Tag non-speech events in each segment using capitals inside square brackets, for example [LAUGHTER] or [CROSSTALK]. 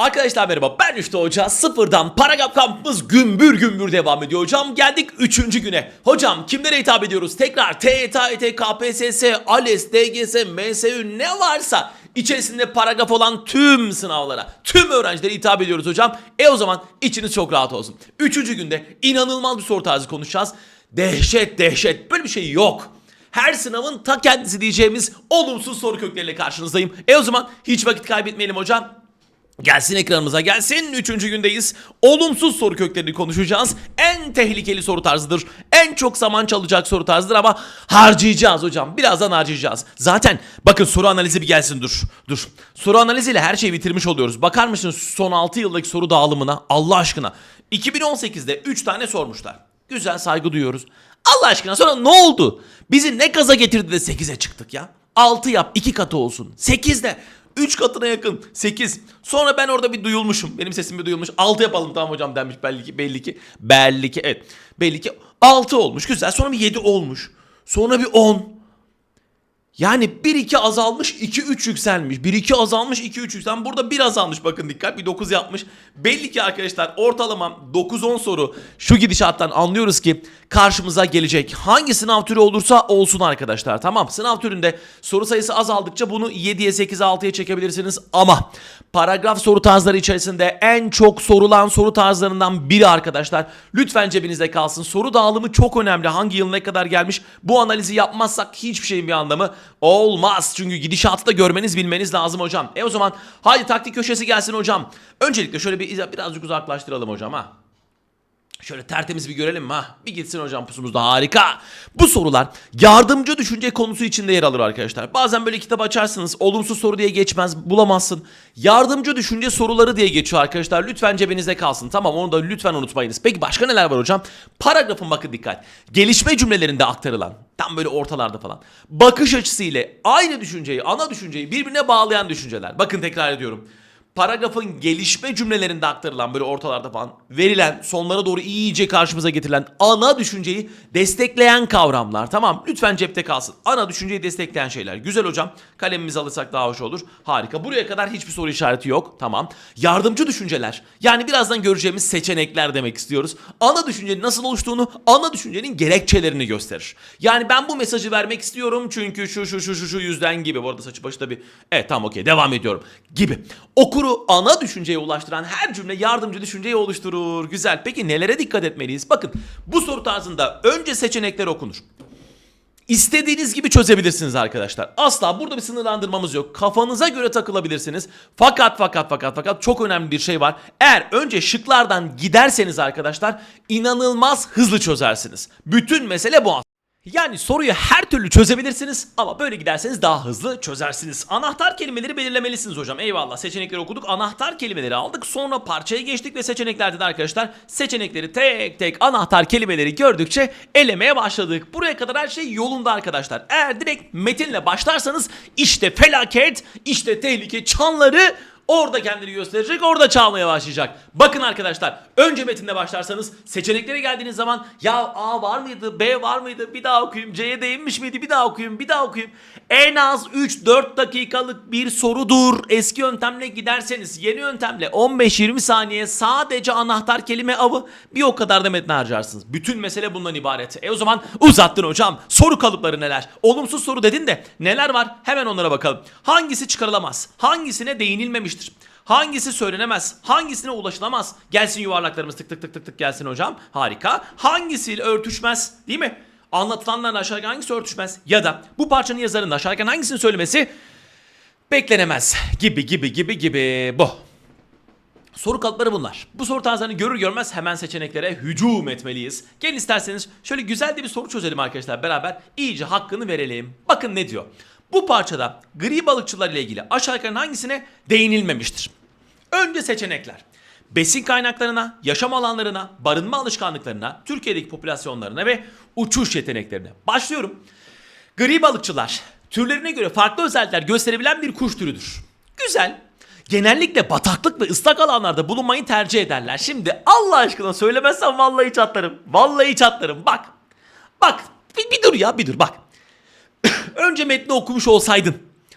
Arkadaşlar merhaba ben Rüştü Hoca. Sıfırdan Paragraf kampımız gümbür gümbür devam ediyor hocam. Geldik 3. güne. Hocam kimlere hitap ediyoruz? Tekrar TYT, AYT, KPSS, ALES, DGS, MSÜ ne varsa içerisinde paragraf olan tüm sınavlara, tüm öğrencilere hitap ediyoruz hocam. E o zaman içiniz çok rahat olsun. 3. günde inanılmaz bir soru tarzı konuşacağız. Dehşet dehşet böyle bir şey yok. Her sınavın ta kendisi diyeceğimiz olumsuz soru kökleriyle karşınızdayım. E o zaman hiç vakit kaybetmeyelim hocam. Gelsin ekranımıza gelsin. Üçüncü gündeyiz. Olumsuz soru köklerini konuşacağız. En tehlikeli soru tarzıdır. En çok zaman çalacak soru tarzıdır ama harcayacağız hocam. Birazdan harcayacağız. Zaten bakın soru analizi bir gelsin dur. Dur. Soru analiziyle her şeyi bitirmiş oluyoruz. Bakar mısınız son 6 yıldaki soru dağılımına Allah aşkına. 2018'de 3 tane sormuşlar. Güzel saygı duyuyoruz. Allah aşkına sonra ne oldu? Bizi ne gaza getirdi de 8'e çıktık ya? 6 yap 2 katı olsun. 8'de 3 katına yakın 8. Sonra ben orada bir duyulmuşum. Benim sesim bir duyulmuş. 6 yapalım tamam hocam denmiş belli ki belli ki. Belli ki evet. Belli ki 6 olmuş güzel. Sonra bir 7 olmuş. Sonra bir 10. Yani 1-2 azalmış 2-3 yükselmiş. 1-2 azalmış 2-3 yükselmiş. Burada 1 azalmış bakın dikkat bir 9 yapmış. Belli ki arkadaşlar ortalama 9-10 soru şu gidişattan anlıyoruz ki karşımıza gelecek. Hangi sınav türü olursa olsun arkadaşlar tamam. Sınav türünde soru sayısı azaldıkça bunu 7'ye 8'e 6'ya çekebilirsiniz. Ama paragraf soru tarzları içerisinde en çok sorulan soru tarzlarından biri arkadaşlar. Lütfen cebinizde kalsın. Soru dağılımı çok önemli. Hangi yıl ne kadar gelmiş bu analizi yapmazsak hiçbir şeyin bir anlamı olmaz. Çünkü gidişatı da görmeniz bilmeniz lazım hocam. E o zaman haydi taktik köşesi gelsin hocam. Öncelikle şöyle bir birazcık uzaklaştıralım hocam ha. Şöyle tertemiz bir görelim mi ha? Bir gitsin hocam pusumuzda harika. Bu sorular yardımcı düşünce konusu içinde yer alır arkadaşlar. Bazen böyle kitap açarsınız olumsuz soru diye geçmez bulamazsın. Yardımcı düşünce soruları diye geçiyor arkadaşlar. Lütfen cebinizde kalsın. Tamam onu da lütfen unutmayınız. Peki başka neler var hocam? Paragrafın bakın dikkat. Gelişme cümlelerinde aktarılan tam böyle ortalarda falan. Bakış açısı ile aynı düşünceyi ana düşünceyi birbirine bağlayan düşünceler. Bakın tekrar ediyorum paragrafın gelişme cümlelerinde aktarılan böyle ortalarda falan verilen sonlara doğru iyice karşımıza getirilen ana düşünceyi destekleyen kavramlar. Tamam lütfen cepte kalsın. Ana düşünceyi destekleyen şeyler. Güzel hocam. Kalemimizi alırsak daha hoş olur. Harika. Buraya kadar hiçbir soru işareti yok. Tamam. Yardımcı düşünceler. Yani birazdan göreceğimiz seçenekler demek istiyoruz. Ana düşüncenin nasıl oluştuğunu, ana düşüncenin gerekçelerini gösterir. Yani ben bu mesajı vermek istiyorum çünkü şu şu şu şu şu yüzden gibi. Bu arada saçı başı da bir... Evet tamam okey devam ediyorum. Gibi. Okuru ana düşünceye ulaştıran her cümle yardımcı düşünceyi oluşturur. Güzel. Peki nelere dikkat etmeliyiz? Bakın bu soru tarzında önce seçenekler okunur. İstediğiniz gibi çözebilirsiniz arkadaşlar. Asla burada bir sınırlandırmamız yok. Kafanıza göre takılabilirsiniz. Fakat fakat fakat fakat çok önemli bir şey var. Eğer önce şıklardan giderseniz arkadaşlar inanılmaz hızlı çözersiniz. Bütün mesele bu yani soruyu her türlü çözebilirsiniz ama böyle giderseniz daha hızlı çözersiniz. Anahtar kelimeleri belirlemelisiniz hocam. Eyvallah seçenekleri okuduk. Anahtar kelimeleri aldık. Sonra parçaya geçtik ve seçeneklerde de arkadaşlar seçenekleri tek tek anahtar kelimeleri gördükçe elemeye başladık. Buraya kadar her şey yolunda arkadaşlar. Eğer direkt metinle başlarsanız işte felaket, işte tehlike çanları Orada kendini gösterecek, orada çalmaya başlayacak. Bakın arkadaşlar, önce metinde başlarsanız seçeneklere geldiğiniz zaman ya A var mıydı, B var mıydı, bir daha okuyayım, C'ye değinmiş miydi, bir daha okuyayım, bir daha okuyayım. En az 3-4 dakikalık bir sorudur. Eski yöntemle giderseniz yeni yöntemle 15-20 saniye sadece anahtar kelime avı bir o kadar da metne harcarsınız. Bütün mesele bundan ibaret. E o zaman uzattın hocam. Soru kalıpları neler? Olumsuz soru dedin de neler var? Hemen onlara bakalım. Hangisi çıkarılamaz? Hangisine değinilmemiştir? Hangisi söylenemez? Hangisine ulaşılamaz? Gelsin yuvarlaklarımız tık tık tık tık tık gelsin hocam. Harika. Hangisiyle örtüşmez? Değil mi? Anlatılanlarla aşağıdaki hangisi örtüşmez? Ya da bu parçanın yazarının aşağıdaki hangisini söylemesi beklenemez gibi gibi gibi gibi bu. Soru kalıpları bunlar. Bu soru tarzlarını görür görmez hemen seçeneklere hücum etmeliyiz. Gelin isterseniz şöyle güzel de bir soru çözelim arkadaşlar beraber. iyice hakkını verelim. Bakın ne diyor. Bu parçada gri balıkçılar ile ilgili aşağıdakilerin hangisine değinilmemiştir? Önce seçenekler. Besin kaynaklarına, yaşam alanlarına, barınma alışkanlıklarına, Türkiye'deki popülasyonlarına ve uçuş yeteneklerine. Başlıyorum. Gri balıkçılar türlerine göre farklı özellikler gösterebilen bir kuş türüdür. Güzel. Genellikle bataklık ve ıslak alanlarda bulunmayı tercih ederler. Şimdi Allah aşkına söylemezsem vallahi çatlarım. Vallahi çatlarım. Bak. Bak. Bir, bir dur ya bir dur bak. [COUGHS] Önce metni okumuş olsaydın.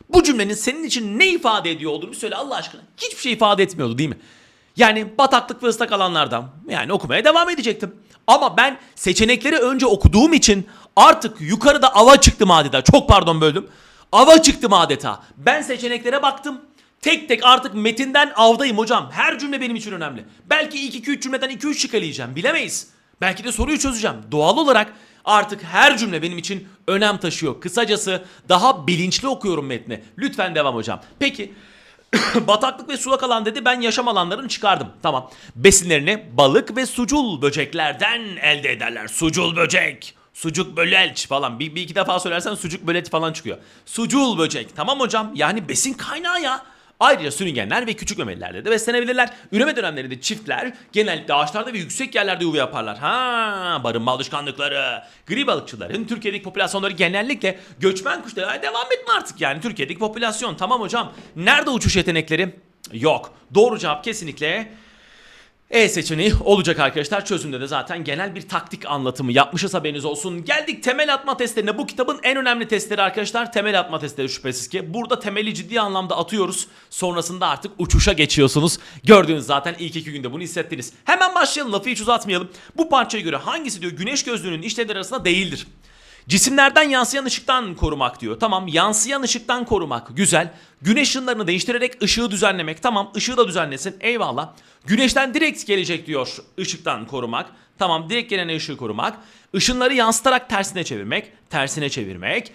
Bu cümlenin senin için ne ifade ediyor olduğunu söyle Allah aşkına. Hiçbir şey ifade etmiyordu değil mi? Yani bataklık ve ıslak alanlardan yani okumaya devam edecektim. Ama ben seçenekleri önce okuduğum için artık yukarıda ava çıktım adeta. Çok pardon böldüm. Ava çıktım adeta. Ben seçeneklere baktım. Tek tek artık metinden avdayım hocam. Her cümle benim için önemli. Belki ilk 2-3 cümleden 2-3 çıkarayacağım. Bilemeyiz. Belki de soruyu çözeceğim. Doğal olarak artık her cümle benim için önem taşıyor. Kısacası daha bilinçli okuyorum metni. Lütfen devam hocam. Peki [COUGHS] bataklık ve sulak alan dedi ben yaşam alanlarını çıkardım. Tamam. Besinlerini balık ve sucul böceklerden elde ederler. Sucul böcek. Sucuk bölelç falan. Bir, bir iki defa söylersen sucuk bölet falan çıkıyor. Sucul böcek. Tamam hocam. Yani besin kaynağı ya. Ayrıca sürüngenler ve küçük memelilerde de beslenebilirler. Üreme dönemlerinde çiftler genellikle ağaçlarda ve yüksek yerlerde yuva yaparlar. Ha, barınma alışkanlıkları. Gri balıkçıların Türkiye'deki popülasyonları genellikle göçmen kuşlara devam etme artık yani. Türkiye'deki popülasyon tamam hocam. Nerede uçuş yetenekleri? Yok. Doğru cevap kesinlikle e seçeneği olacak arkadaşlar. Çözümde de zaten genel bir taktik anlatımı yapmışız haberiniz olsun. Geldik temel atma testlerine. Bu kitabın en önemli testleri arkadaşlar temel atma testleri şüphesiz ki. Burada temeli ciddi anlamda atıyoruz. Sonrasında artık uçuşa geçiyorsunuz. Gördüğünüz zaten ilk iki günde bunu hissettiniz. Hemen başlayalım lafı hiç uzatmayalım. Bu parçaya göre hangisi diyor güneş gözlüğünün işlevleri arasında değildir. Cisimlerden yansıyan ışıktan korumak diyor. Tamam yansıyan ışıktan korumak güzel. Güneş ışınlarını değiştirerek ışığı düzenlemek. Tamam ışığı da düzenlesin eyvallah. Güneşten direkt gelecek diyor ışıktan korumak. Tamam direkt gelen ışığı korumak. Işınları yansıtarak tersine çevirmek. Tersine çevirmek.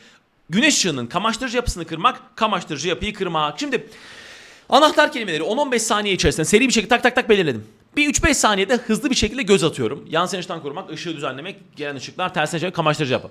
Güneş ışığının kamaştırıcı yapısını kırmak. Kamaştırıcı yapıyı kırmak. Şimdi Anahtar kelimeleri 10-15 saniye içerisinde seri bir şekilde tak tak tak belirledim. Bir 3-5 saniyede hızlı bir şekilde göz atıyorum. Yansıyan ışıktan korumak, ışığı düzenlemek, gelen ışıklar tersine çevirmek, kamaştırıcı yapı.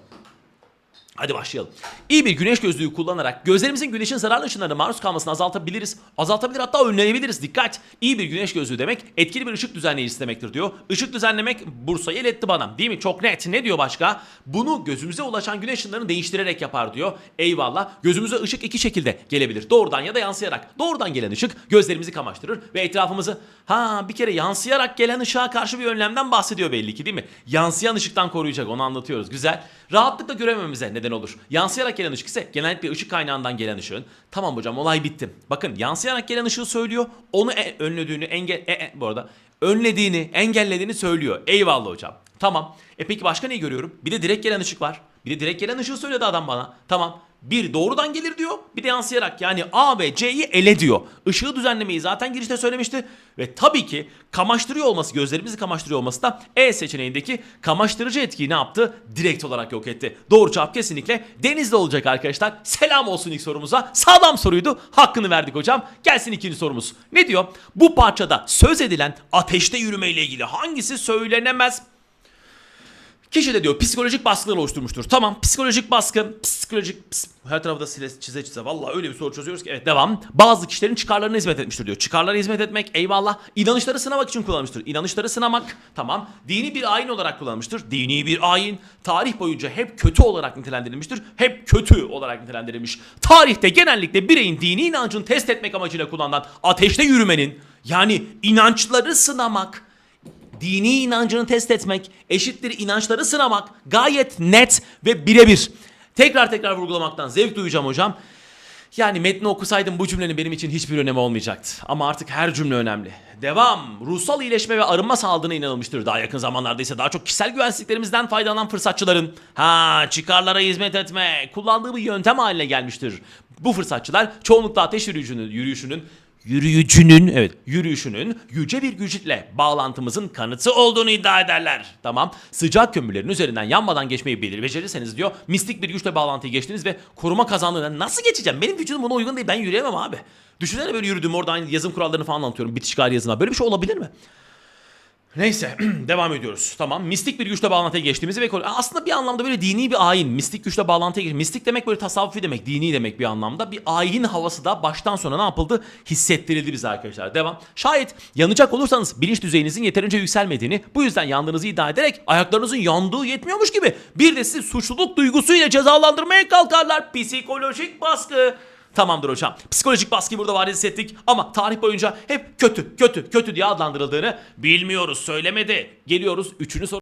Hadi başlayalım. İyi bir güneş gözlüğü kullanarak gözlerimizin güneşin zararlı ışınlarına maruz kalmasını azaltabiliriz. Azaltabilir hatta önleyebiliriz. Dikkat! İyi bir güneş gözlüğü demek etkili bir ışık düzenleyicisi demektir diyor. Işık düzenlemek Bursa'yı iletti bana. Değil mi? Çok net. Ne diyor başka? Bunu gözümüze ulaşan güneş ışınlarını değiştirerek yapar diyor. Eyvallah. Gözümüze ışık iki şekilde gelebilir. Doğrudan ya da yansıyarak. Doğrudan gelen ışık gözlerimizi kamaştırır ve etrafımızı ha bir kere yansıyarak gelen ışığa karşı bir önlemden bahsediyor belli ki değil mi? Yansıyan ışıktan koruyacak onu anlatıyoruz. Güzel. Rahatlıkla göremememize neden olur. Yansıyarak gelen ışık ise genellikle ışık kaynağından gelen ışığın. Tamam hocam olay bitti. Bakın yansıyarak gelen ışığı söylüyor. Onu e- önlediğini engel e- e- bu arada önlediğini, engellediğini söylüyor. Eyvallah hocam. Tamam. E peki başka neyi görüyorum? Bir de direkt gelen ışık var. Bir de direkt gelen ışığı söyledi adam bana. Tamam. Bir doğrudan gelir diyor. Bir de yansıyarak yani A ve C'yi ele diyor. Işığı düzenlemeyi zaten girişte söylemişti. Ve tabii ki kamaştırıyor olması, gözlerimizi kamaştırıyor olması da E seçeneğindeki kamaştırıcı etkiyi ne yaptı? Direkt olarak yok etti. Doğru cevap kesinlikle denizde olacak arkadaşlar. Selam olsun ilk sorumuza. Sağlam soruydu. Hakkını verdik hocam. Gelsin ikinci sorumuz. Ne diyor? Bu parçada söz edilen ateşte yürüme ile ilgili hangisi söylenemez? Kişi de diyor psikolojik baskılar oluşturmuştur. Tamam psikolojik baskı, psikolojik ps- her tarafı da sile, çize çize. Vallahi öyle bir soru çözüyoruz ki. Evet devam. Bazı kişilerin çıkarlarına hizmet etmiştir diyor. Çıkarlara hizmet etmek eyvallah. İnanışları sınamak için kullanmıştır. İnanışları sınamak tamam. Dini bir ayin olarak kullanmıştır. Dini bir ayin. Tarih boyunca hep kötü olarak nitelendirilmiştir. Hep kötü olarak nitelendirilmiş. Tarihte genellikle bireyin dini inancını test etmek amacıyla kullanılan ateşte yürümenin yani inançları sınamak dini inancını test etmek, eşittir inançları sınamak gayet net ve birebir. Tekrar tekrar vurgulamaktan zevk duyacağım hocam. Yani metni okusaydım bu cümlenin benim için hiçbir önemi olmayacaktı. Ama artık her cümle önemli. Devam. Ruhsal iyileşme ve arınma sağladığına inanılmıştır. Daha yakın zamanlarda ise daha çok kişisel güvensizliklerimizden faydalanan fırsatçıların ha çıkarlara hizmet etme kullandığı bir yöntem haline gelmiştir. Bu fırsatçılar çoğunlukla ateş yürüyüşünün, yürüyüşünün yürüyücünün evet yürüyüşünün yüce bir güçle bağlantımızın kanıtı olduğunu iddia ederler. Tamam. Sıcak kömürlerin üzerinden yanmadan geçmeyi belir becerirseniz diyor. Mistik bir güçle bağlantıyı geçtiniz ve koruma kazandığında nasıl geçeceğim? Benim vücudum buna uygun değil. Ben yürüyemem abi. Düşünsene böyle yürüdüm orada aynı yazım kurallarını falan anlatıyorum. Bitiş gayri yazına. Böyle bir şey olabilir mi? Neyse [CLEARS THROAT] devam ediyoruz. Tamam mistik bir güçle bağlantıya geçtiğimizi ve aslında bir anlamda böyle dini bir ayin. Mistik güçle bağlantıya geç. Mistik demek böyle tasavvufi demek, dini demek bir anlamda. Bir ayin havası da baştan sona ne yapıldı? Hissettirildi bize arkadaşlar. Devam. Şayet yanacak olursanız bilinç düzeyinizin yeterince yükselmediğini, bu yüzden yandığınızı iddia ederek ayaklarınızın yandığı yetmiyormuş gibi bir de sizi suçluluk duygusuyla cezalandırmaya kalkarlar. Psikolojik baskı. Tamamdır hocam. Psikolojik baskıyı burada var hissettik ama tarih boyunca hep kötü, kötü, kötü diye adlandırıldığını bilmiyoruz, söylemedi. Geliyoruz üçüncü soru.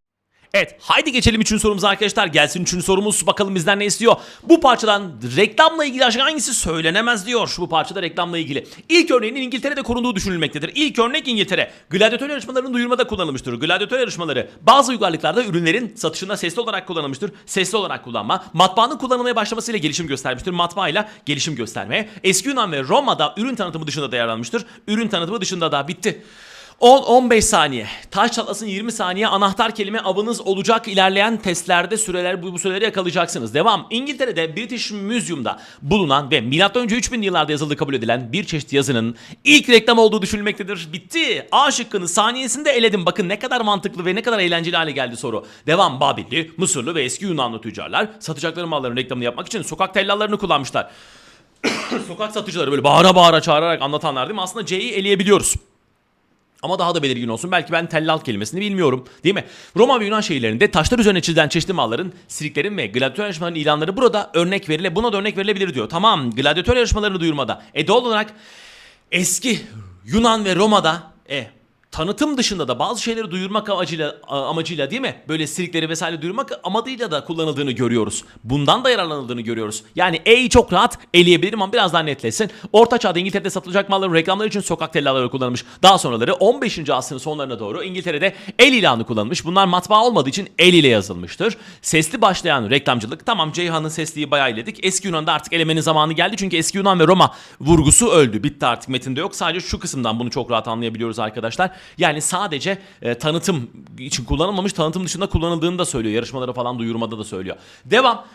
Evet haydi geçelim 3. sorumuza arkadaşlar. Gelsin 3. sorumuz bakalım bizden ne istiyor. Bu parçadan reklamla ilgili aşağı hangisi söylenemez diyor. Bu parçada reklamla ilgili. İlk örneğinin İngiltere'de korunduğu düşünülmektedir. İlk örnek İngiltere. Gladyatör yarışmalarının duyurmada kullanılmıştır. Gladyatör yarışmaları bazı uygarlıklarda ürünlerin satışında sesli olarak kullanılmıştır. Sesli olarak kullanma. Matbaanın kullanılmaya başlamasıyla gelişim göstermiştir. Matbaayla gelişim göstermeye. Eski Yunan ve Roma'da ürün tanıtımı dışında da yer almıştır. Ürün tanıtımı dışında da bitti. 10-15 saniye. Taş çatlasın 20 saniye. Anahtar kelime avınız olacak. İlerleyen testlerde süreler bu, bu süreleri yakalayacaksınız. Devam. İngiltere'de British Museum'da bulunan ve M.Ö. 3000 yıllarda yazıldığı kabul edilen bir çeşit yazının ilk reklam olduğu düşünülmektedir. Bitti. A şıkkını saniyesinde eledim. Bakın ne kadar mantıklı ve ne kadar eğlenceli hale geldi soru. Devam. Babilli, Mısırlı ve eski Yunanlı tüccarlar satacakları malların reklamını yapmak için sokak tellallarını kullanmışlar. [COUGHS] sokak satıcıları böyle bağıra bağıra çağırarak anlatanlar değil mi? Aslında C'yi eleyebiliyoruz. Ama daha da belirgin olsun. Belki ben tellal kelimesini bilmiyorum. Değil mi? Roma ve Yunan şehirlerinde taşlar üzerine çizilen çeşitli malların, sirklerin ve gladyatör yarışmalarının ilanları burada örnek verile, buna da örnek verilebilir diyor. Tamam, gladyatör yarışmalarını duyurmada. E doğal olarak eski Yunan ve Roma'da e tanıtım dışında da bazı şeyleri duyurmak amacıyla amacıyla değil mi? Böyle sirkleri vesaire duyurmak amacıyla da kullanıldığını görüyoruz. Bundan da yararlanıldığını görüyoruz. Yani E'yi çok rahat eleyebilirim ama biraz daha netleşsin. Orta çağda İngiltere'de satılacak malların reklamları için sokak tellaları kullanılmış. Daha sonraları 15. asrın sonlarına doğru İngiltere'de el ilanı kullanılmış. Bunlar matbaa olmadığı için el ile yazılmıştır. Sesli başlayan reklamcılık. Tamam Ceyhan'ın sesliyi bayağı eledik. Eski Yunan'da artık elemenin zamanı geldi. Çünkü eski Yunan ve Roma vurgusu öldü. Bitti artık metinde yok. Sadece şu kısımdan bunu çok rahat anlayabiliyoruz arkadaşlar. Yani sadece e, tanıtım için kullanılmamış, tanıtım dışında kullanıldığını da söylüyor. Yarışmaları falan duyurmada da söylüyor. Devam.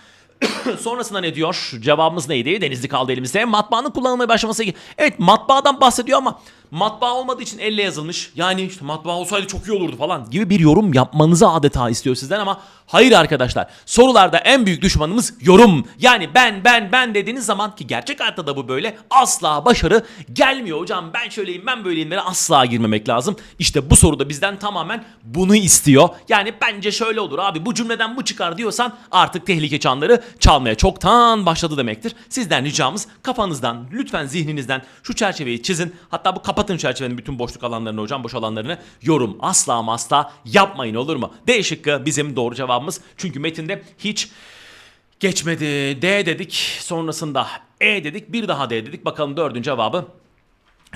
[COUGHS] Sonrasında ne diyor? Cevabımız neydi? Denizli kaldı elimizde. Matbaanın kullanılmaya başlaması. Evet matbaadan bahsediyor ama matbaa olmadığı için elle yazılmış. Yani işte matbaa olsaydı çok iyi olurdu falan gibi bir yorum yapmanızı adeta istiyor sizden ama hayır arkadaşlar. Sorularda en büyük düşmanımız yorum. Yani ben ben ben dediğiniz zaman ki gerçek hayatta da bu böyle asla başarı gelmiyor hocam. Ben şöyleyim ben böyleyimlere asla girmemek lazım. İşte bu soruda bizden tamamen bunu istiyor. Yani bence şöyle olur abi bu cümleden bu çıkar diyorsan artık tehlike çanları çalmaya çoktan başladı demektir. Sizden ricamız kafanızdan lütfen zihninizden şu çerçeveyi çizin. Hatta bu kapatın çerçevenin bütün boşluk alanlarını hocam boş alanlarını. Yorum asla ama asla yapmayın olur mu? D şıkkı bizim doğru cevabımız. Çünkü metinde hiç geçmedi. D dedik sonrasında E dedik bir daha D dedik. Bakalım dördüncü cevabı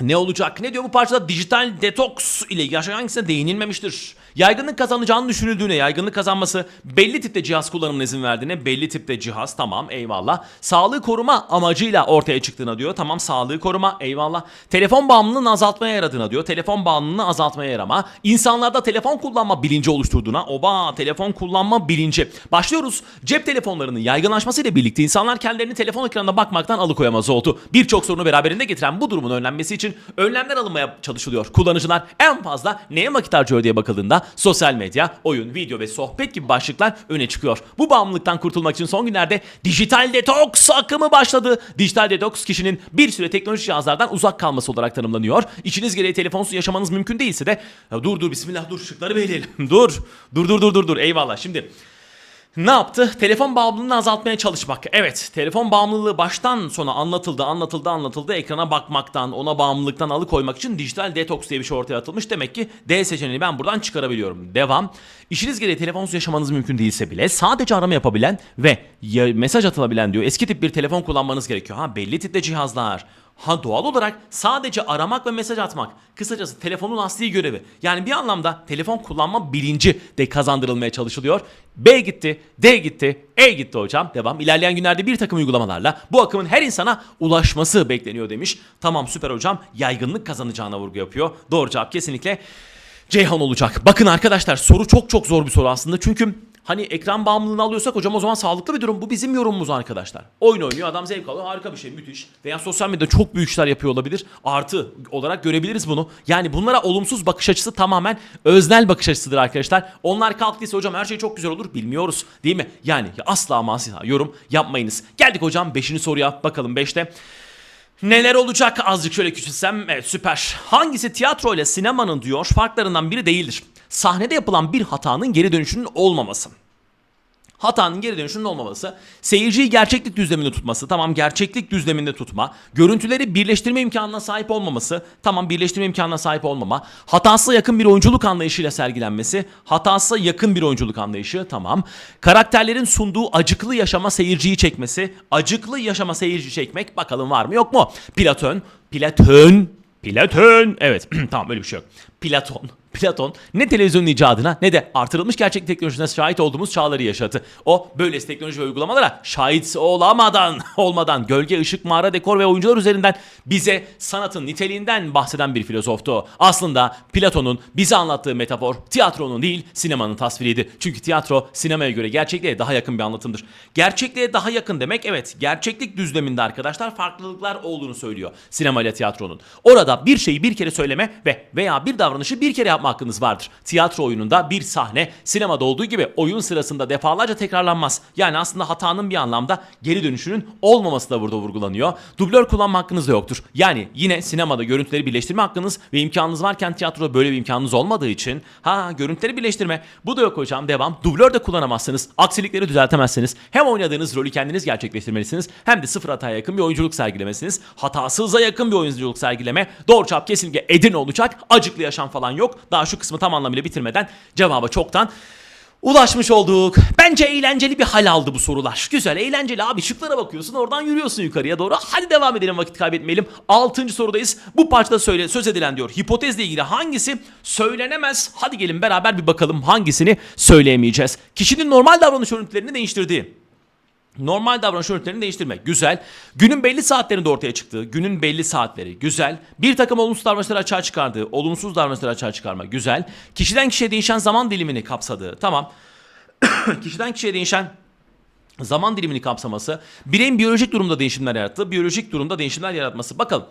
ne olacak? Ne diyor bu parçada? Dijital detoks ile aşağı hangisine değinilmemiştir? Yaygınlık kazanacağını düşünüldüğüne, yaygınlık kazanması belli tipte cihaz kullanımına izin verdiğine, belli tipte cihaz tamam eyvallah. Sağlığı koruma amacıyla ortaya çıktığına diyor. Tamam sağlığı koruma eyvallah. Telefon bağımlılığını azaltmaya yaradığına diyor. Telefon bağımlılığını azaltmaya yarama. İnsanlarda telefon kullanma bilinci oluşturduğuna. Oba telefon kullanma bilinci. Başlıyoruz. Cep telefonlarının yaygınlaşmasıyla birlikte insanlar kendilerini telefon ekranına bakmaktan alıkoyamaz oldu. Birçok sorunu beraberinde getiren bu durumun önlenmesi için önlemler alınmaya çalışılıyor. Kullanıcılar en fazla neye vakit harcıyor diye bakıldığında sosyal medya, oyun, video ve sohbet gibi başlıklar öne çıkıyor. Bu bağımlılıktan kurtulmak için son günlerde dijital detoks akımı başladı. Dijital detoks kişinin bir süre teknolojik cihazlardan uzak kalması olarak tanımlanıyor. İçiniz gereği telefonsuz yaşamanız mümkün değilse de dur dur bismillah dur şıkları belirleyelim. dur. [LAUGHS] Dur dur dur dur dur. Eyvallah. Şimdi ne yaptı? Telefon bağımlılığını azaltmaya çalışmak. Evet, telefon bağımlılığı baştan sona anlatıldı, anlatıldı, anlatıldı. Ekrana bakmaktan, ona bağımlılıktan alıkoymak için dijital detoks diye bir şey ortaya atılmış. Demek ki D seçeneğini ben buradan çıkarabiliyorum. Devam. İşiniz gereği telefonsuz yaşamanız mümkün değilse bile sadece arama yapabilen ve mesaj atılabilen diyor. Eski tip bir telefon kullanmanız gerekiyor. Ha belli tipte cihazlar. Ha doğal olarak sadece aramak ve mesaj atmak. Kısacası telefonun asli görevi. Yani bir anlamda telefon kullanma bilinci de kazandırılmaya çalışılıyor. B gitti, D gitti, E gitti hocam. Devam. İlerleyen günlerde bir takım uygulamalarla bu akımın her insana ulaşması bekleniyor demiş. Tamam süper hocam. Yaygınlık kazanacağına vurgu yapıyor. Doğru cevap kesinlikle Ceyhan olacak. Bakın arkadaşlar soru çok çok zor bir soru aslında. Çünkü hani ekran bağımlılığını alıyorsak hocam o zaman sağlıklı bir durum. Bu bizim yorumumuz arkadaşlar. Oyun oynuyor adam zevk alıyor harika bir şey müthiş. Veya sosyal medyada çok büyük işler yapıyor olabilir. Artı olarak görebiliriz bunu. Yani bunlara olumsuz bakış açısı tamamen öznel bakış açısıdır arkadaşlar. Onlar kalktıysa hocam her şey çok güzel olur bilmiyoruz değil mi? Yani asla ama yorum yapmayınız. Geldik hocam 5. soruya bakalım 5'te. Neler olacak azıcık şöyle küçülsem evet süper. Hangisi tiyatro ile sinemanın diyor farklarından biri değildir. Sahnede yapılan bir hatanın geri dönüşünün olmaması. Hatanın geri dönüşünün olmaması, seyirciyi gerçeklik düzleminde tutması, tamam gerçeklik düzleminde tutma, görüntüleri birleştirme imkanına sahip olmaması, tamam birleştirme imkanına sahip olmama, hatasına yakın bir oyunculuk anlayışıyla sergilenmesi, hatasına yakın bir oyunculuk anlayışı, tamam. Karakterlerin sunduğu acıklı yaşama seyirciyi çekmesi, acıklı yaşama seyirci çekmek bakalım var mı yok mu? Platon, Platon, Platon, evet [CLEARS THROAT] tamam öyle bir şey yok. Platon, Platon ne televizyonun icadına ne de artırılmış gerçek teknolojisine şahit olduğumuz çağları yaşadı. O böylesi teknoloji ve uygulamalara şahit olamadan, [LAUGHS] olmadan gölge, ışık, mağara, dekor ve oyuncular üzerinden bize sanatın niteliğinden bahseden bir filozoftu. Aslında Platon'un bize anlattığı metafor tiyatronun değil sinemanın tasviriydi. Çünkü tiyatro sinemaya göre gerçekliğe daha yakın bir anlatımdır. Gerçekliğe daha yakın demek evet gerçeklik düzleminde arkadaşlar farklılıklar olduğunu söylüyor sinema ile tiyatronun. Orada bir şeyi bir kere söyleme ve veya bir davranışı bir kere yapma hakkınız vardır. Tiyatro oyununda bir sahne sinemada olduğu gibi oyun sırasında defalarca tekrarlanmaz. Yani aslında hatanın bir anlamda geri dönüşünün olmaması da burada vurgulanıyor. Dublör kullanma hakkınız da yoktur. Yani yine sinemada görüntüleri birleştirme hakkınız ve imkanınız varken tiyatroda böyle bir imkanınız olmadığı için ha görüntüleri birleştirme bu da yok hocam devam. Dublör de kullanamazsınız. Aksilikleri düzeltemezsiniz. Hem oynadığınız rolü kendiniz gerçekleştirmelisiniz hem de sıfır hataya yakın bir oyunculuk sergilemesiniz. Hatasıza yakın bir oyunculuk sergileme. Doğru cevap kesinlikle Edirne olacak. Acıklı yaşam falan yok. Daha şu kısmı tam anlamıyla bitirmeden cevaba çoktan ulaşmış olduk. Bence eğlenceli bir hal aldı bu sorular. Güzel, eğlenceli abi. Şıklara bakıyorsun, oradan yürüyorsun yukarıya doğru. Hadi devam edelim, vakit kaybetmeyelim. Altıncı sorudayız. Bu parçada söyle, söz edilen diyor. Hipotezle ilgili hangisi söylenemez? Hadi gelin beraber bir bakalım hangisini söyleyemeyeceğiz. Kişinin normal davranış örüntülerini değiştirdiği. Normal davranış örüntülerini değiştirmek. Güzel. Günün belli saatlerinde ortaya çıktığı. Günün belli saatleri. Güzel. Bir takım olumsuz davranışları açığa çıkardığı. Olumsuz davranışları açığa çıkarma. Güzel. Kişiden kişiye değişen zaman dilimini kapsadığı. Tamam. [COUGHS] Kişiden kişiye değişen zaman dilimini kapsaması, bireyin biyolojik durumda değişimler yarattığı, biyolojik durumda değişimler yaratması. Bakalım.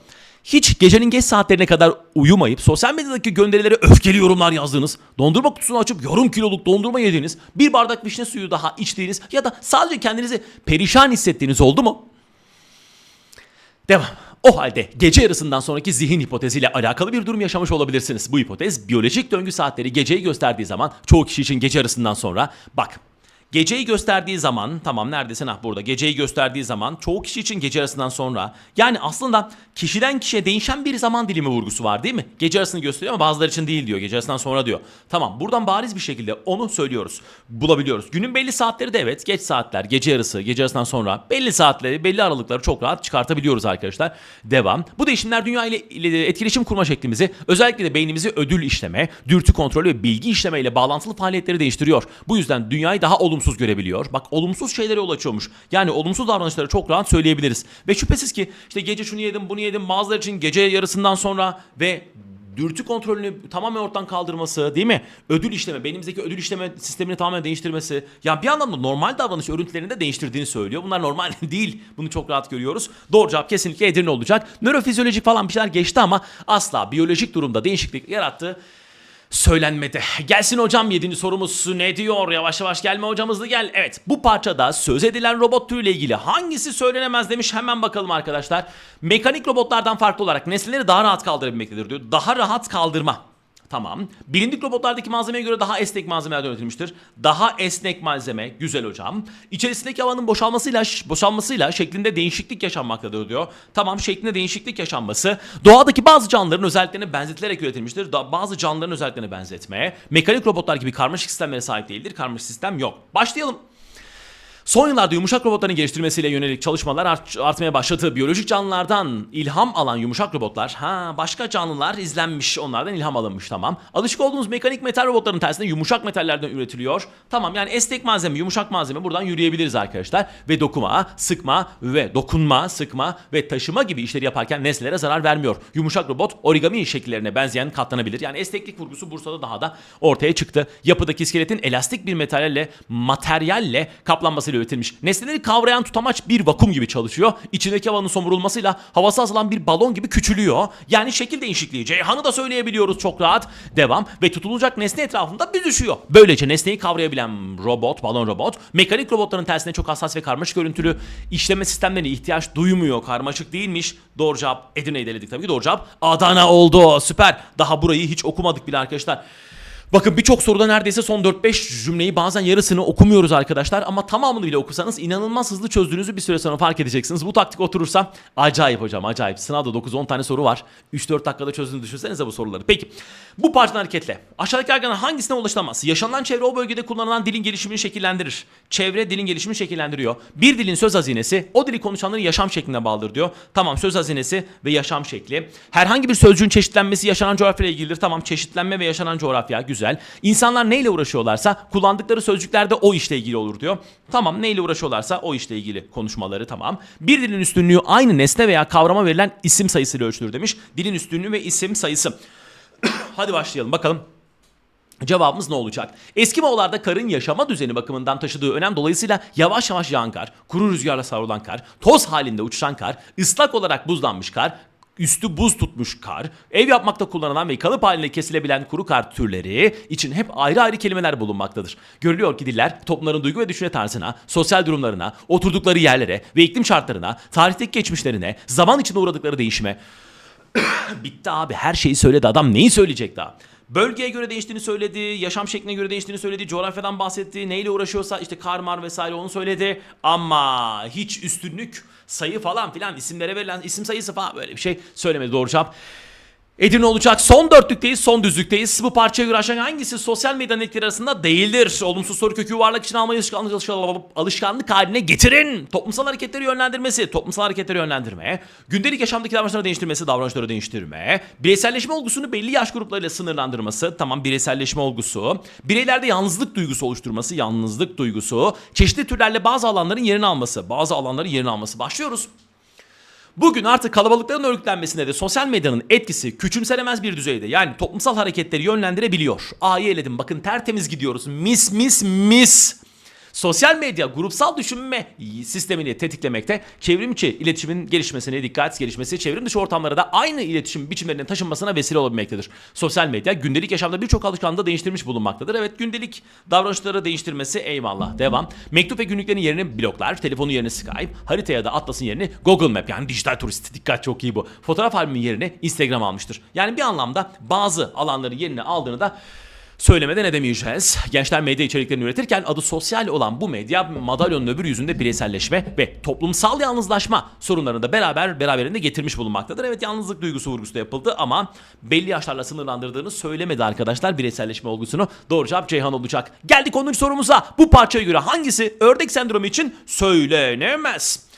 Hiç gecenin geç saatlerine kadar uyumayıp sosyal medyadaki gönderilere öfkeli yorumlar yazdığınız, dondurma kutusunu açıp yarım kiloluk dondurma yediğiniz, bir bardak vişne suyu daha içtiğiniz ya da sadece kendinizi perişan hissettiğiniz oldu mu? Devam. O halde gece yarısından sonraki zihin hipoteziyle alakalı bir durum yaşamış olabilirsiniz. Bu hipotez biyolojik döngü saatleri geceyi gösterdiği zaman çoğu kişi için gece yarısından sonra bak Geceyi gösterdiği zaman tamam neredesin ah burada geceyi gösterdiği zaman çoğu kişi için gece arasından sonra yani aslında kişiden kişiye değişen bir zaman dilimi vurgusu var değil mi? Gece arasını gösteriyor ama bazıları için değil diyor gece arasından sonra diyor. Tamam buradan bariz bir şekilde onu söylüyoruz bulabiliyoruz. Günün belli saatleri de evet geç saatler gece yarısı gece arasından sonra belli saatleri belli aralıkları çok rahat çıkartabiliyoruz arkadaşlar. Devam. Bu değişimler dünya ile, ile etkileşim kurma şeklimizi özellikle de beynimizi ödül işleme, dürtü kontrolü ve bilgi işleme ile bağlantılı faaliyetleri değiştiriyor. Bu yüzden dünyayı daha olumsuz görebiliyor. Bak olumsuz şeylere yol açıyormuş. Yani olumsuz davranışları çok rahat söyleyebiliriz. Ve şüphesiz ki işte gece şunu yedim bunu yedim bazıları için gece yarısından sonra ve dürtü kontrolünü tamamen ortadan kaldırması değil mi? Ödül işleme, beynimizdeki ödül işleme sistemini tamamen değiştirmesi. Ya bir anlamda normal davranış örüntülerini de değiştirdiğini söylüyor. Bunlar normal [LAUGHS] değil. Bunu çok rahat görüyoruz. Doğru cevap kesinlikle Edirne olacak. Nörofizyolojik falan bir şeyler geçti ama asla biyolojik durumda değişiklik yarattı söylenmedi. Gelsin hocam 7. sorumuz ne diyor? Yavaş yavaş gelme hocam hızlı gel. Evet bu parçada söz edilen robot türüyle ilgili hangisi söylenemez demiş hemen bakalım arkadaşlar. Mekanik robotlardan farklı olarak nesneleri daha rahat kaldırabilmektedir diyor. Daha rahat kaldırma. Tamam. Bilindik robotlardaki malzemeye göre daha esnek malzemelerden üretilmiştir. Daha esnek malzeme. Güzel hocam. İçerisindeki havanın boşalmasıyla boşalmasıyla şeklinde değişiklik yaşanmaktadır diyor. Tamam şeklinde değişiklik yaşanması. Doğadaki bazı canlıların özelliklerine benzetilerek üretilmiştir. Da bazı canlıların özelliklerine benzetme. Mekanik robotlar gibi karmaşık sistemlere sahip değildir. Karmaşık sistem yok. Başlayalım. Son yıllarda yumuşak robotların geliştirmesiyle yönelik çalışmalar art- artmaya başladı. Biyolojik canlılardan ilham alan yumuşak robotlar, ha başka canlılar izlenmiş, onlardan ilham alınmış tamam. Alışık olduğumuz mekanik metal robotların tersine yumuşak metallerden üretiliyor. Tamam yani esnek malzeme, yumuşak malzeme buradan yürüyebiliriz arkadaşlar. Ve dokuma, sıkma ve dokunma, sıkma ve taşıma gibi işleri yaparken nesnelere zarar vermiyor. Yumuşak robot origami şekillerine benzeyen katlanabilir. Yani esneklik vurgusu Bursa'da daha da ortaya çıktı. Yapıdaki iskeletin elastik bir materyalle, materyalle kaplanması üretilmiş. Nesneleri kavrayan tutamaç bir vakum gibi çalışıyor. İçindeki havanın somurulmasıyla havası azalan bir balon gibi küçülüyor. Yani şekil değişikliği. Ceyhan'ı da söyleyebiliyoruz çok rahat. Devam ve tutulacak nesne etrafında büzüşüyor. Böylece nesneyi kavrayabilen robot, balon robot, mekanik robotların tersine çok hassas ve karmaşık görüntülü işleme sistemlerine ihtiyaç duymuyor. Karmaşık değilmiş. Doğru cevap Edirne'yi deledik tabii ki. Doğru cevap Adana oldu. Süper. Daha burayı hiç okumadık bile arkadaşlar. Bakın birçok soruda neredeyse son 4-5 cümleyi bazen yarısını okumuyoruz arkadaşlar ama tamamını bile okusanız inanılmaz hızlı çözdüğünüzü bir süre sonra fark edeceksiniz. Bu taktik oturursa acayip hocam acayip. Sınavda 9-10 tane soru var. 3-4 dakikada çözdüğünü düşünsenize bu soruları. Peki bu parçadan hareketle aşağıdaki yargıların hangisine ulaşılamaz? Yaşanılan çevre o bölgede kullanılan dilin gelişimini şekillendirir. Çevre dilin gelişimini şekillendiriyor. Bir dilin söz hazinesi o dili konuşanların yaşam şekline bağlıdır diyor. Tamam söz hazinesi ve yaşam şekli. Herhangi bir sözcüğün çeşitlenmesi yaşanan coğrafyayla ilgilidir. Tamam çeşitlenme ve yaşanan coğrafya güzel. İnsanlar neyle uğraşıyorlarsa kullandıkları sözcükler de o işle ilgili olur diyor. Tamam neyle uğraşıyorlarsa o işle ilgili konuşmaları tamam. Bir dilin üstünlüğü aynı nesne veya kavrama verilen isim sayısıyla ölçülür demiş. Dilin üstünlüğü ve isim sayısı. [COUGHS] Hadi başlayalım bakalım. Cevabımız ne olacak? Eski Moğollarda karın yaşama düzeni bakımından taşıdığı önem dolayısıyla yavaş yavaş yağan kar, kuru rüzgarla savrulan kar, toz halinde uçuşan kar, ıslak olarak buzlanmış kar, üstü buz tutmuş kar, ev yapmakta kullanılan ve kalıp halinde kesilebilen kuru kar türleri için hep ayrı ayrı kelimeler bulunmaktadır. Görülüyor ki diller toplumların duygu ve düşünce tarzına, sosyal durumlarına, oturdukları yerlere ve iklim şartlarına, tarihteki geçmişlerine, zaman içinde uğradıkları değişime, [COUGHS] Bitti abi her şeyi söyledi adam neyi söyleyecek daha? Bölgeye göre değiştiğini söyledi, yaşam şekline göre değiştiğini söyledi, coğrafyadan bahsetti, neyle uğraşıyorsa işte kar mar vesaire onu söyledi. Ama hiç üstünlük, sayı falan filan isimlere verilen isim sayısı falan böyle bir şey söylemedi doğru cevap. Edirne olacak. Son dörtlükteyiz, son düzlükteyiz. Bu parçaya göre aşağı hangisi sosyal medyanın etkileri arasında değildir? Olumsuz soru kökü yuvarlak için almayı alışkanlık haline getirin. Toplumsal hareketleri yönlendirmesi, toplumsal hareketleri yönlendirme, gündelik yaşamdaki davranışları değiştirmesi, davranışları değiştirme, bireyselleşme olgusunu belli yaş gruplarıyla sınırlandırması, tamam bireyselleşme olgusu, bireylerde yalnızlık duygusu oluşturması, yalnızlık duygusu, çeşitli türlerle bazı alanların yerini alması, bazı alanların yerini alması. Başlıyoruz. Bugün artık kalabalıkların örgütlenmesinde de sosyal medyanın etkisi küçümsenemez bir düzeyde. Yani toplumsal hareketleri yönlendirebiliyor. A'yı eledim bakın tertemiz gidiyoruz. Mis mis mis. Sosyal medya grupsal düşünme sistemini tetiklemekte, çevrimçi iletişimin gelişmesine dikkat gelişmesi, çevrim dışı ortamlara da aynı iletişim biçimlerinin taşınmasına vesile olabilmektedir. Sosyal medya gündelik yaşamda birçok alışkanlığı değiştirmiş bulunmaktadır. Evet gündelik davranışları değiştirmesi eyvallah devam. Mektup ve günlüklerin yerini bloklar, telefonu yerini Skype, haritaya da Atlas'ın yerini Google Map yani dijital turist dikkat çok iyi bu. Fotoğraf albümün yerini Instagram almıştır. Yani bir anlamda bazı alanların yerini aldığını da söylemeden edemeyeceğiz. Gençler medya içeriklerini üretirken adı sosyal olan bu medya madalyonun öbür yüzünde bireyselleşme ve toplumsal yalnızlaşma sorunlarını da beraber beraberinde getirmiş bulunmaktadır. Evet yalnızlık duygusu vurgusu da yapıldı ama belli yaşlarla sınırlandırdığını söylemedi arkadaşlar bireyselleşme olgusunu. Doğru cevap Ceyhan olacak. Geldik 10. sorumuza. Bu parçaya göre hangisi ördek sendromu için söylenemez?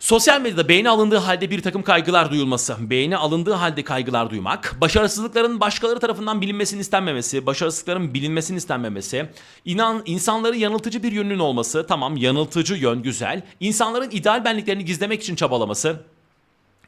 Sosyal medyada beğeni alındığı halde bir takım kaygılar duyulması, beğeni alındığı halde kaygılar duymak, başarısızlıkların başkaları tarafından bilinmesinin istenmemesi, başarısızlıkların bilinmesinin istenmemesi, inan insanları yanıltıcı bir yönünün olması, tamam yanıltıcı yön güzel, insanların ideal benliklerini gizlemek için çabalaması,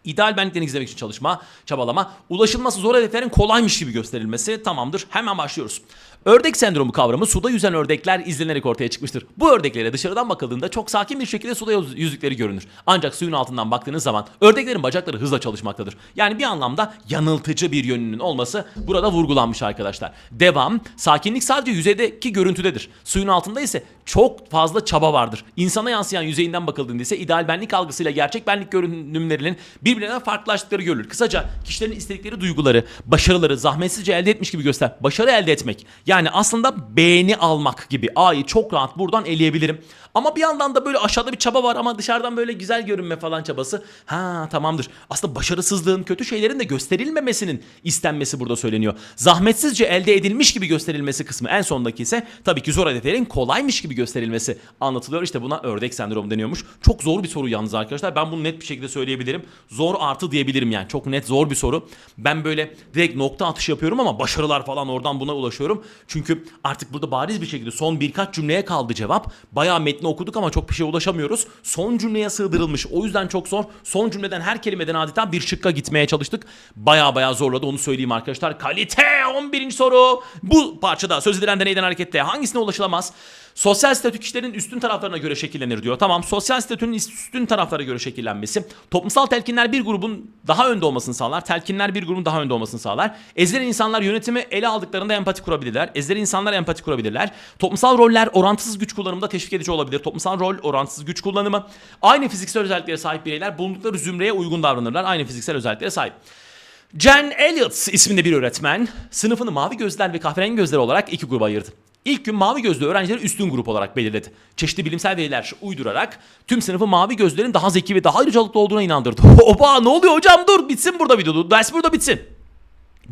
İdeal benliklerini gizlemek için çalışma, çabalama, ulaşılması zor hedeflerin kolaymış gibi gösterilmesi tamamdır. Hemen başlıyoruz. Ördek sendromu kavramı suda yüzen ördekler izlenerek ortaya çıkmıştır. Bu ördeklere dışarıdan bakıldığında çok sakin bir şekilde suda yüz- yüzdükleri görünür. Ancak suyun altından baktığınız zaman ördeklerin bacakları hızla çalışmaktadır. Yani bir anlamda yanıltıcı bir yönünün olması burada vurgulanmış arkadaşlar. Devam, sakinlik sadece yüzeydeki görüntüdedir. Suyun altında ise çok fazla çaba vardır. İnsana yansıyan yüzeyinden bakıldığında ise ideal benlik algısıyla gerçek benlik görünümlerinin birbirinden farklılaştıkları görülür. Kısaca kişilerin istedikleri duyguları, başarıları zahmetsizce elde etmiş gibi göster. Başarı elde etmek. Yani aslında beğeni almak gibi. A'yı çok rahat buradan eleyebilirim. Ama bir yandan da böyle aşağıda bir çaba var ama dışarıdan böyle güzel görünme falan çabası. Ha tamamdır. Aslında başarısızlığın, kötü şeylerin de gösterilmemesinin istenmesi burada söyleniyor. Zahmetsizce elde edilmiş gibi gösterilmesi kısmı en sondaki ise tabii ki zor hedeflerin kolaymış gibi gösterilmesi anlatılıyor. İşte buna ördek sendromu deniyormuş. Çok zor bir soru yalnız arkadaşlar. Ben bunu net bir şekilde söyleyebilirim. Zor artı diyebilirim yani. Çok net zor bir soru. Ben böyle direkt nokta atışı yapıyorum ama başarılar falan oradan buna ulaşıyorum. Çünkü artık burada bariz bir şekilde son birkaç cümleye kaldı cevap. Bayağı metni okuduk ama çok bir şeye ulaşamıyoruz. Son cümleye sığdırılmış. O yüzden çok zor. Son cümleden her kelimeden adeta bir şıkka gitmeye çalıştık. Bayağı bayağı zorladı onu söyleyeyim arkadaşlar. Kalite 11. soru. Bu parçada söz edilen deneyden hareketle hangisine ulaşılamaz? Sosyal statü kişilerin üstün taraflarına göre şekillenir diyor. Tamam sosyal statünün üstün taraflara göre şekillenmesi. Toplumsal telkinler bir grubun daha önde olmasını sağlar. Telkinler bir grubun daha önde olmasını sağlar. Ezilen insanlar yönetimi ele aldıklarında empati kurabilirler. Ezilen insanlar empati kurabilirler. Toplumsal roller orantısız güç kullanımında teşvik edici olabilir. Toplumsal rol orantısız güç kullanımı. Aynı fiziksel özelliklere sahip bireyler bulundukları zümreye uygun davranırlar. Aynı fiziksel özelliklere sahip. Jen Elliott isminde bir öğretmen sınıfını mavi gözler ve kahverengi gözler olarak iki gruba ayırdı. İlk gün mavi gözlü öğrencileri üstün grup olarak belirledi. Çeşitli bilimsel veriler uydurarak tüm sınıfı mavi gözlerin daha zeki ve daha ayrıcalıklı olduğuna inandırdı. [LAUGHS] Oba ne oluyor hocam dur bitsin burada video ders burada bitsin.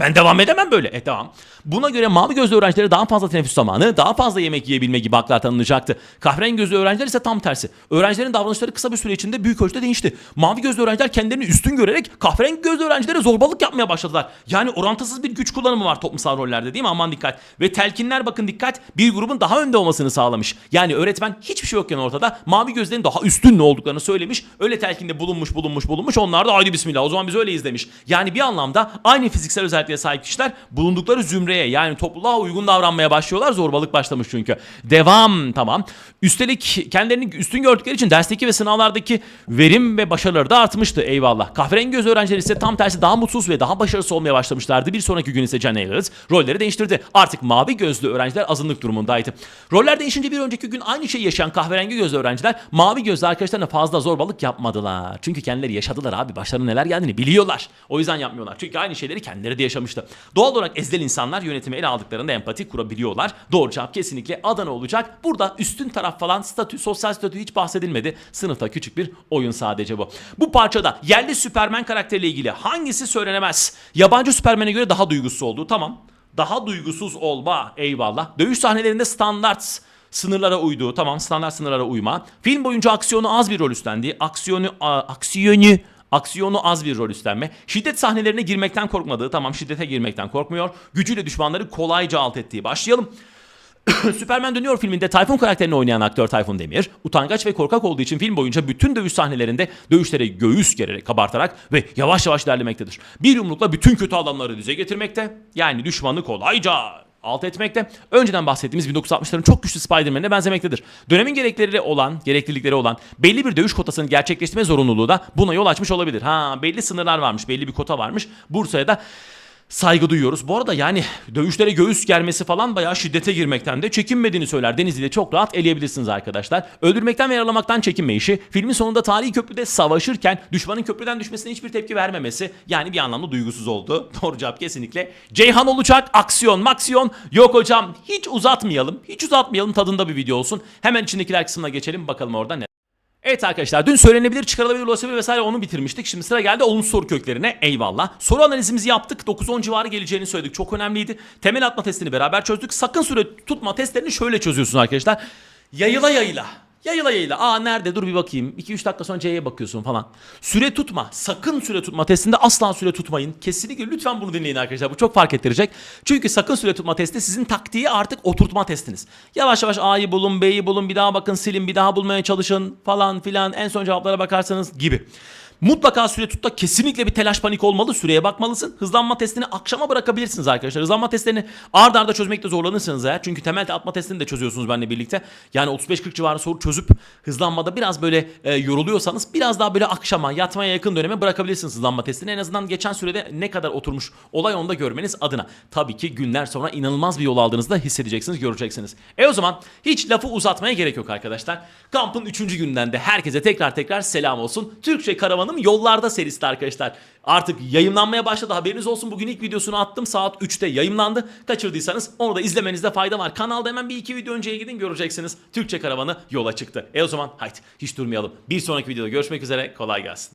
Ben devam edemem böyle. E tamam. Buna göre mavi gözlü öğrencilere daha fazla teneffüs zamanı, daha fazla yemek yiyebilme gibi haklar tanınacaktı. Kahverengi gözlü öğrenciler ise tam tersi. Öğrencilerin davranışları kısa bir süre içinde büyük ölçüde değişti. Mavi gözlü öğrenciler kendilerini üstün görerek kahverengi gözlü öğrencilere zorbalık yapmaya başladılar. Yani orantısız bir güç kullanımı var toplumsal rollerde değil mi? Aman dikkat. Ve telkinler bakın dikkat bir grubun daha önde olmasını sağlamış. Yani öğretmen hiçbir şey yokken ortada mavi gözlerin daha üstün ne olduklarını söylemiş. Öyle telkinde bulunmuş bulunmuş bulunmuş. Onlar da haydi bismillah o zaman biz öyleyiz demiş. Yani bir anlamda aynı fiziksel özelliklere sahip kişiler bulundukları zümreye yani topluluğa uygun davranmaya başlıyorlar. Zorbalık başlamış çünkü. Devam tamam. Üstelik kendilerini üstün gördükleri için dersteki ve sınavlardaki verim ve başarıları da artmıştı eyvallah. Kahverengi göz öğrenciler ise tam tersi daha mutsuz ve daha başarısız olmaya başlamışlardı. Bir sonraki gün ise Jen Ehlers rolleri değiştirdi. Artık mavi gözlü öğrenciler azınlık durumundaydı. Roller değişince bir önceki gün aynı şeyi yaşayan kahverengi gözlü öğrenciler mavi gözlü arkadaşlarına fazla zorbalık yapmadılar. Çünkü kendileri yaşadılar abi. Başlarına neler geldiğini biliyorlar. O yüzden yapmıyorlar. Çünkü aynı şeyleri kendileri de yaşamıştı. Doğal olarak ezdel insanlar yönetimi ele aldıklarında empati kurabiliyorlar. Doğru cevap kesinlikle Adana olacak. Burada üstün taraf falan statü, sosyal statü hiç bahsedilmedi. Sınıfta küçük bir oyun sadece bu. Bu parçada yerli Süpermen karakteriyle ilgili hangisi söylenemez? Yabancı Süpermen'e göre daha duygusuz olduğu tamam. Daha duygusuz olma eyvallah. Dövüş sahnelerinde standart sınırlara uyduğu tamam standart sınırlara uyma. Film boyunca aksiyonu az bir rol üstlendiği, aksiyonu a, aksiyonu Aksiyonu az bir rol üstlenme. Şiddet sahnelerine girmekten korkmadığı, tamam şiddete girmekten korkmuyor. Gücüyle düşmanları kolayca alt ettiği. Başlayalım. [COUGHS] Süperman Dönüyor filminde Tayfun karakterini oynayan aktör Tayfun Demir, utangaç ve korkak olduğu için film boyunca bütün dövüş sahnelerinde dövüşlere göğüs gererek kabartarak ve yavaş yavaş ilerlemektedir. Bir yumrukla bütün kötü adamları dize getirmekte, yani düşmanı kolayca alt etmekte. Önceden bahsettiğimiz 1960'ların çok güçlü Spider-Man'e benzemektedir. Dönemin gerekleri olan, gereklilikleri olan belli bir dövüş kotasını gerçekleştirme zorunluluğu da buna yol açmış olabilir. Ha belli sınırlar varmış, belli bir kota varmış. Bursa'ya da saygı duyuyoruz. Bu arada yani dövüşlere göğüs germesi falan bayağı şiddete girmekten de çekinmediğini söyler. Denizli'de çok rahat eleyebilirsiniz arkadaşlar. Öldürmekten ve yaralamaktan çekinmeyişi, filmin sonunda tarihi köprüde savaşırken düşmanın köprüden düşmesine hiçbir tepki vermemesi yani bir anlamda duygusuz oldu. [LAUGHS] Doğru cevap kesinlikle. Ceyhan olacak aksiyon maksiyon. Yok hocam hiç uzatmayalım. Hiç uzatmayalım tadında bir video olsun. Hemen içindekiler kısmına geçelim bakalım orada ne. Evet arkadaşlar dün söylenebilir, çıkarılabilir, ulaşabilir vesaire onu bitirmiştik. Şimdi sıra geldi olumsuz soru köklerine. Eyvallah. Soru analizimizi yaptık. 9-10 civarı geleceğini söyledik. Çok önemliydi. Temel atma testini beraber çözdük. Sakın süre tutma testlerini şöyle çözüyorsunuz arkadaşlar. Yayıla yayıla. Yayıla yayıla. Aa nerede dur bir bakayım. 2-3 dakika sonra C'ye bakıyorsun falan. Süre tutma. Sakın süre tutma testinde asla süre tutmayın. Kesinlikle lütfen bunu dinleyin arkadaşlar. Bu çok fark ettirecek. Çünkü sakın süre tutma testi sizin taktiği artık oturtma testiniz. Yavaş yavaş A'yı bulun, B'yi bulun, bir daha bakın, silin, bir daha bulmaya çalışın falan filan. En son cevaplara bakarsanız gibi. Mutlaka süre tutta kesinlikle bir telaş panik olmalı. Süreye bakmalısın. Hızlanma testini akşama bırakabilirsiniz arkadaşlar. Hızlanma testlerini ard arda çözmekte zorlanırsınız eğer. Çünkü temel atma testini de çözüyorsunuz benimle birlikte. Yani 35-40 civarı soru çözüp hızlanmada biraz böyle e, yoruluyorsanız biraz daha böyle akşama yatmaya yakın döneme bırakabilirsiniz hızlanma testini. En azından geçen sürede ne kadar oturmuş olay onda görmeniz adına. Tabii ki günler sonra inanılmaz bir yol aldığınızda hissedeceksiniz, göreceksiniz. E o zaman hiç lafı uzatmaya gerek yok arkadaşlar. Kampın 3. günden de herkese tekrar tekrar selam olsun. Türkçe Karavanım yollarda serisi arkadaşlar. Artık yayınlanmaya başladı haberiniz olsun. Bugün ilk videosunu attım saat 3'te yayınlandı. Kaçırdıysanız onu da izlemenizde fayda var. Kanalda hemen bir iki video önceye gidin göreceksiniz. Türkçe Karavanı yola çıktı. E o zaman haydi hiç durmayalım. Bir sonraki videoda görüşmek üzere kolay gelsin.